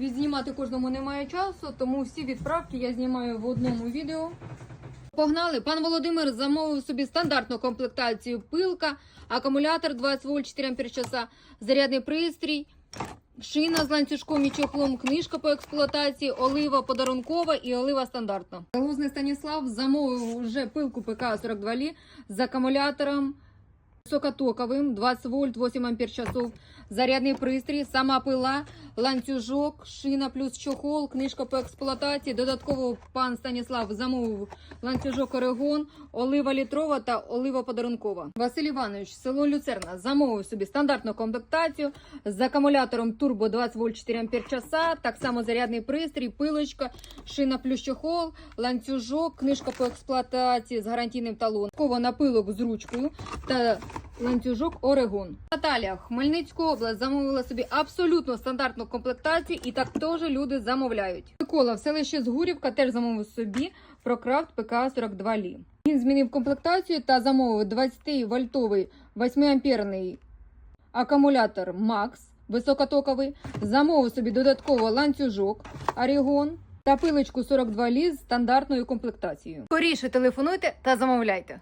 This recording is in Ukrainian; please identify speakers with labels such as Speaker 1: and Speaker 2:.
Speaker 1: Відзнімати кожному немає часу, тому всі відправки я знімаю в одному відео. Погнали! Пан Володимир замовив собі стандартну комплектацію пилка, акумулятор 20 вольт 4 ампер часа, зарядний пристрій, шина з ланцюжком і чохлом, книжка по експлуатації, олива подарункова і олива стандартна. Залузний Станіслав замовив вже пилку ПК 42 лі з акумулятором високотоковим 20 вольт 8 ампер часов, зарядний пристрій, сама пила, ланцюжок, шина плюс чохол, книжка по експлуатації. Додатково пан Станіслав замовив ланцюжок Орегон, олива літрова та олива подарункова. Василь Іванович, село Люцерна, замовив собі стандартну комплектацію з акумулятором турбо 20 вольт 4 ампер часа, так само зарядний пристрій, пилочка, шина плюс чохол, ланцюжок, книжка по експлуатації з гарантійним талоном, напилок з ручкою та ланцюжок Орегон. Наталія, Хмельницьку область замовила собі абсолютно стандартну комплектацію, і так теж люди замовляють. Микола в селищі Згурівка теж замовив собі ProCraft PK 42 лі. Він змінив комплектацію та замовив 20 вольтовий 8 амперний акумулятор Max високотоковий. Замовив собі додатково ланцюжок Орегон та пилочку 42 лі з стандартною комплектацією. Скоріше телефонуйте та замовляйте.